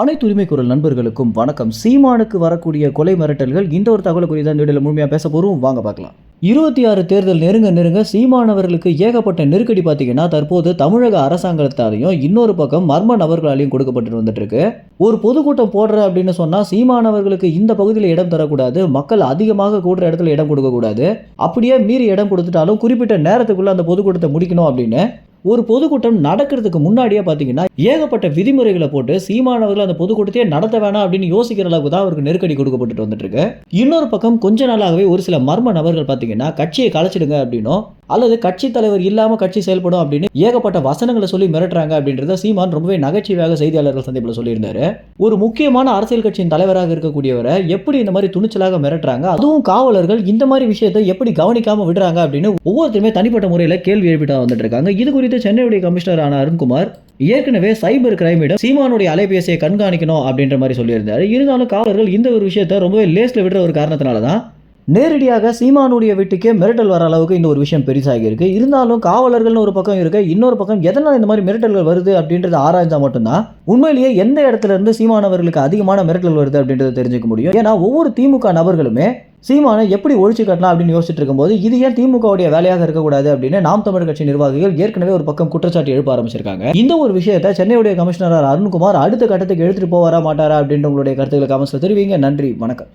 அனைத்து உரிமை குரல் நண்பர்களுக்கும் வணக்கம். சீமானுக்கு வரக்கூடிய கொலை மிரட்டல்கள் இந்த ஒரு தகவல் குறித்து அந்த வீடியோவில் முழுமையாக பேச போகிறோம் வாங்க பார்க்கலாம். இருபத்தி ஆறு தேர்தல் நெருங்க நெருங்க சீமானவர்களுக்கு ஏகப்பட்ட நெருக்கடி பார்த்தீங்கன்னா தற்போது தமிழக அரசாங்கத்தாலையும் இன்னொரு பக்கம் மர்ம நபர்களாலையும் கொடுக்கப்பட்டு வந்துட்டு இருக்கு ஒரு பொதுக்கூட்டம் போடுற அப்படின்னு சொன்னால் சீமானவர்களுக்கு இந்த பகுதியில் இடம் தரக்கூடாது மக்கள் அதிகமாக கூடுற இடத்துல இடம் கொடுக்கக்கூடாது. அப்படியே மீறி இடம் கொடுத்துட்டாலும் குறிப்பிட்ட நேரத்துக்குள்ள அந்த பொதுக்கூட்டத்தை முடிக்கணும் அப்படின்னு ஒரு பொதுக்கூட்டம் நடக்கிறதுக்கு முன்னாடியே பார்த்தீங்கன்னா ஏகப்பட்ட விதிமுறைகளை போட்டு சீமானவர்கள் அந்த பொதுக்கூட்டத்தையே நடத்த வேணாம் அப்படின்னு யோசிக்கிற அளவுக்கு தான் அவருக்கு நெருக்கடி கொடுக்கப்பட்டு வந்துட்டு இருக்கு. இன்னொரு பக்கம் கொஞ்ச நாளாகவே ஒரு சில மர்ம நபர்கள் பார்த்தீங்கன்னா கட்சியை கலைச்சிடுங்க அப்படின்னும் அல்லது கட்சி தலைவர் இல்லாம கட்சி செயல்படும் அப்படின்னு ஏகப்பட்ட வசனங்களை சொல்லி மிரட்டுறாங்க அப்படின்றத சீமான் ரொம்பவே நகைச்சுவையாக செய்தியாளர்கள் சந்திப்பில் சொல்லியிருந்தாரு. ஒரு முக்கியமான அரசியல் கட்சியின் தலைவராக இருக்கக்கூடியவரை எப்படி இந்த மாதிரி துணிச்சலாக மிரட்டுறாங்க? அதுவும் காவலர்கள் இந்த மாதிரி விஷயத்தை எப்படி கவனிக்காம விடுறாங்க அப்படின்னு ஒவ்வொருத்தருமே தனிப்பட்ட முறையில் கேள்வி எழுப்பிட்டு வந்துட்டு இருக்காங்க. இது குறித்து சென்னையுடைய கமிஷனரான அருண்குமார் ஏற்கனவே சைபர் கிரைமிடம் சீமானுடைய அலைபேசியை கண்காணிக்கணும் அப்படின்ற மாதிரி சொல்லியிருந்தாரு. இருந்தாலும் காவலர்கள் இந்த ஒரு விஷயத்தை ரொம்பவே லேஸ்ல விடுற ஒரு காரணத்தினால தான் நேரடியாக சீமானுடைய வீட்டுக்கே மிரட்டல் வர அளவுக்கு இந்த ஒரு விஷயம் பெருசாகி இருக்குது இருந்தாலும் காவலர்கள்னு ஒரு பக்கம் இருக்கு இன்னொரு பக்கம் எதனால் இந்த மாதிரி மிரட்டல்கள் வருது அப்படின்றத ஆராய்ந்தால் மட்டும்தான் உண்மையிலேயே எந்த இடத்துல இருந்து சீமானவர்களுக்கு அதிகமான மிரட்டல் வருது அப்படின்றத தெரிஞ்சுக்க முடியும். ஏன்னா ஒவ்வொரு திமுக நபர்களுமே சீமானை எப்படி ஒழிச்சு கட்டலாம் அப்படின்னு யோசிச்சுட்டு இருக்கும்போது இது ஏன் திமுகவுடைய வேலையாக இருக்கக்கூடாது அப்படின்னு நாம் தமிழ் கட்சி நிர்வாகிகள் ஏற்கனவே ஒரு பக்கம் குற்றச்சாட்டு எழுப்ப ஆரம்பிச்சிருக்காங்க. இந்த ஒரு விஷயத்தை சென்னையுடைய கமிஷனர் அருண்குமார் அடுத்த கட்டத்துக்கு எடுத்துட்டு போவாரா மாட்டாரா அப்படின்ற உங்களுடைய கருத்துக்களை கமெண்ட்ஸில் தெரிவிங்க. நன்றி வணக்கம்.